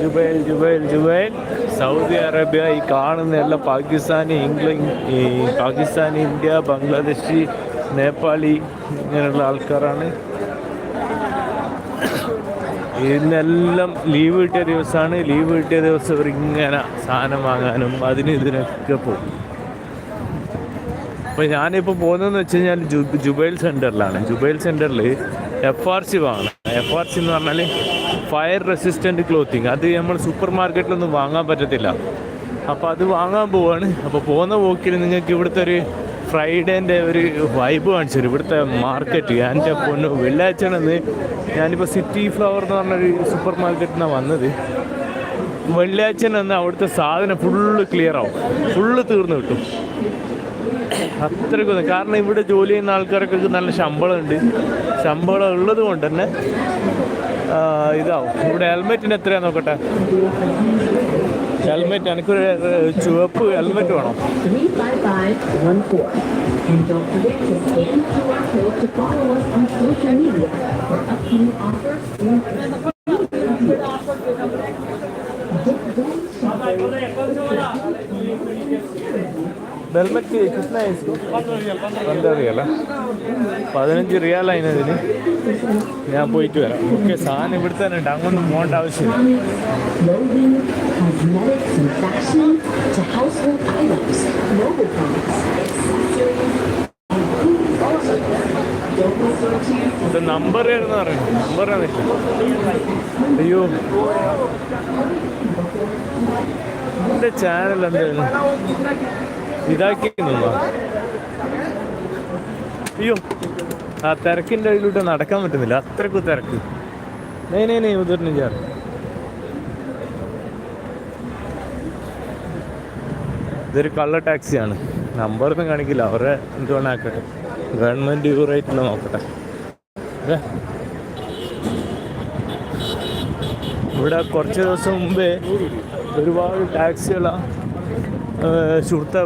Jubail Jubail Jubail Saudi Arabia ഈ കാണുന്ന എല്ലാ പാകിസ്ഥാനി ഇംഗ്ലണ്ട് ഈ പാകിസ്ഥാൻ ഇന്ത്യ ബംഗ്ലാദേശി നേപ്പാളി ഇങ്ങനെയുള്ള ആൾക്കാരാണ്. ഇന്നെല്ലാം ലീവ് കിട്ടിയ ദിവസമാണ് ലീവ് കിട്ടിയ ദിവസം ഇവർ ഇങ്ങനെ സാധനം വാങ്ങാനും അതിന് ഇതിനൊക്കെ പോകും. അപ്പോൾ ഞാനിപ്പോൾ പോകുന്നതെന്ന് വെച്ച് കഴിഞ്ഞാൽ ജു ജുബൈൽ സെന്ററിലാണ് ജുബൈൽ സെന്ററിൽ എഫ് ആർ സി വാങ്ങണം. എഫ് ആർ സി എന്ന് പറഞ്ഞാൽ ഫയർ റെസിസ്റ്റന്റ് ക്ലോത്തിങ് അത് നമ്മൾ സൂപ്പർ മാർക്കറ്റിലൊന്നും വാങ്ങാൻ പറ്റത്തില്ല. അപ്പോൾ അത് വാങ്ങാൻ പോവാണ്. അപ്പോൾ പോകുന്ന പോക്കിൽ നിങ്ങൾക്ക് ഇവിടുത്തെ ഒരു ഫ്രൈഡേന്റെ ഒരു വൈബ് കാണിച്ചു തരും ഇവിടുത്തെ മാർക്കറ്റ് എന്റെ പൊന്നു വെള്ളിയാഴ്ചയാണെന്ന് ഞാനിപ്പോൾ സിറ്റി ഫ്ലവർ എന്ന് പറഞ്ഞൊരു സൂപ്പർ മാർക്കറ്റിൽ നിന്നാണ് വന്നത്. വെള്ളിയാഴ്ച തന്നെ അവിടുത്തെ സാധനം ഫുള്ള് ക്ലിയർ ആവും. ഫുള്ള് തീർന്നു കിട്ടും. അത്രയ്ക്കൊന്നും കാരണം ഇവിടെ ജോലി ചെയ്യുന്ന ആൾക്കാർക്കൊക്കെ നല്ല ശമ്പളമുണ്ട്. ശമ്പളം ഉള്ളത് കൊണ്ട് തന്നെ ഇതാവും ഇവിടെ ഹെൽമെറ്റിന് എത്രയാ നോക്കട്ടെ ഹെൽമെറ്റ് എനിക്കൊരു ചുവപ്പ് ഹെൽമെറ്റ് വേണം 35514. And ബെൽമെറ്റ് കിട്ടുന്ന പന്ത്രണ്ടറിയല്ല പതിനഞ്ച് റിയാൽ അതിനതിന് ഞാൻ പോയിട്ട് വരാം. ഓക്കെ സാധനം ഇവിടെ തന്നെ ഉണ്ട്. അങ്ങോട്ടും പോകേണ്ട ആവശ്യമില്ല. നമ്പർ ആയിരുന്നു പറയുന്നത് നമ്പർ അയ്യോ. എന്റെ ചാനൽ എന്തായാലും ഇതാക്കി നിന്നോ അയ്യോ ആ തിരക്കിന്റെ അതിലൂടെ നടക്കാൻ പറ്റുന്നില്ല. അത്രക്കും തിരക്ക്. നേ നേ നേ ഉദർ നിജാർ ഇതൊരു കള്ള ടാക്സിയാണ്. നമ്പറൊന്നും കാണിക്കില്ല. അവരെ എന്തുവേണം ആക്കട്ടെ. ഗവൺമെന്റ് റേറ്റിൽ നോക്കട്ടെ. ഏ? ഇവിടെ കുറച്ച് ദിവസം മുമ്പേ ഒരുപാട് ടാക്സികൾ സുഹൃത്ത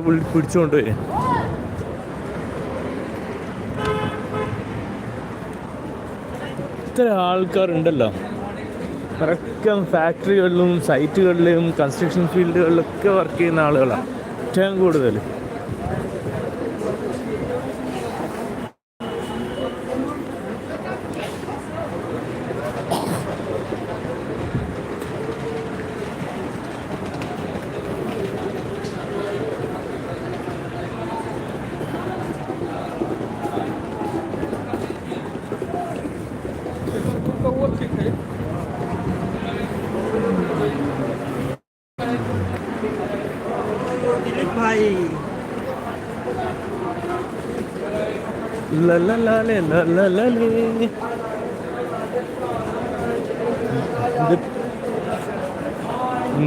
വരും. ഇത്ര ആൾക്കാരുണ്ടല്ലോ. അവരൊക്കെ ഫാക്ടറികളിലും സൈറ്റുകളിലും കൺസ്ട്രക്ഷൻ ഫീൽഡുകളിലൊക്കെ വർക്ക് ചെയ്യുന്ന ആളുകളാണ് ഏറ്റവും കൂടുതൽ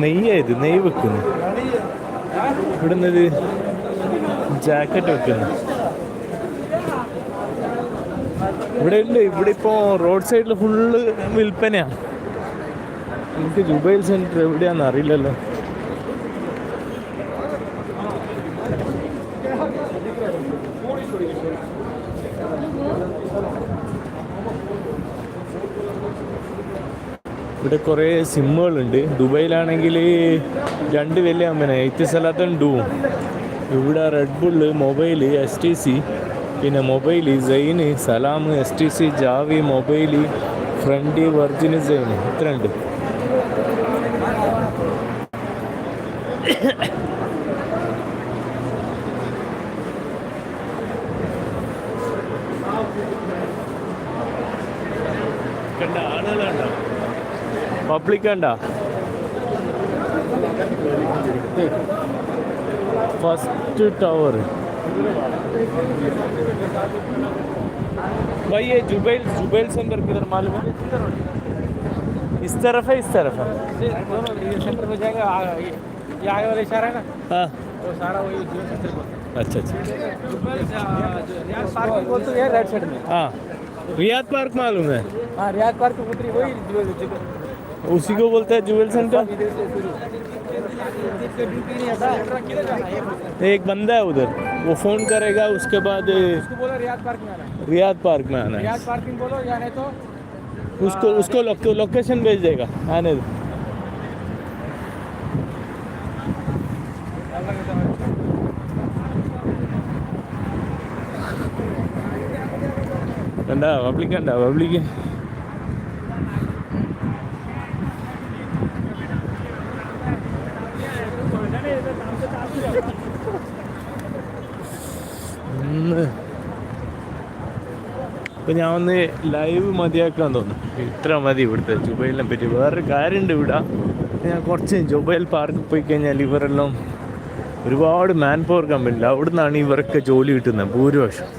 നെയ്യാ ഇത് നെയ്യ് വെക്കുന്നു. ഇത് ജാക്കറ്റ് വെക്കുന്നു. ഇവിടെ ഉണ്ട് ഇവിടെ ഇപ്പോൾ റോഡ് സൈഡിൽ ഫുള്ള് വിൽപ്പനയാണ് എനിക്ക് ജുബൈൽ സെന്റർ എവിടെയാണെന്ന് അറിയില്ലല്ലോ. ഇവിടെ കുറേ സിമ്മുകളുണ്ട്. ദുബൈയിലാണെങ്കിൽ രണ്ട് വലിയ അമ്മനെ എയ്ത്ത് ഡൂ ഇവിടെ Red Bull mobile S T C പിന്നെ mobile Zain Salam S T C Jawwy mobile Friendi Virgin sign. ഇത്ര ഉണ്ട് കണ്ട ആളുകളുണ്ടോ പബ്ലിക് കണ്ട फर्स्ट टावर भाई ये जुबैल जुबैल सेंटर किधर मालूम है इस तरफ है इस तरफ है दोनों ये सेंटर हो जाएगा आ- ये ये आगे वाला इशारा है ना हाँ वो सारा वही जियो सेंटर बोलते अच्छा अच्छा हैं रियाद पार्क बोलते हैं राइट साइड में हाँ रियाद पार्क मालूम है हाँ रियाद पार्क के उतरी वही जियो जियो उसी को बोलते हैं जुबैल सेंटर इधर से शुरू इससे ड्यूटी नहीं आता किधर जाना है ये बोलते हैं। एक बंदा है उधर वो फ़ोन करेगा उसके बाद उसको बोलो रियाद पार्क में आना है रियाद पार्क में आना है रियाद पार्किंग बोलो या नहीं तो उसको उसको लोक, लोकेशन भेज देगा आने दो കണ്ട പബ്ലിക് കണ്ട പബ്ലിക് ഇപ്പൊ ഞാൻ ഒന്ന് ലൈവ് മതിയാക്കാൻ തോന്നുന്നു. ഇത്ര മതി ഇവിടുത്തെ ജുബൈലിനെ പറ്റി. വേറൊരു കാര്യമുണ്ട് ഇവിടെ. ഞാൻ കുറച്ച് ജുബൈൽ പാർക്കിൽ പോയി കഴിഞ്ഞാൽ ഇവരെല്ലാം ഒരുപാട് മാൻ പവർ കമ്പനിയിൽ അവിടുന്നാണ് ഇവർക്ക് ജോലി കിട്ടുന്നത്. ഭൂരിപക്ഷം.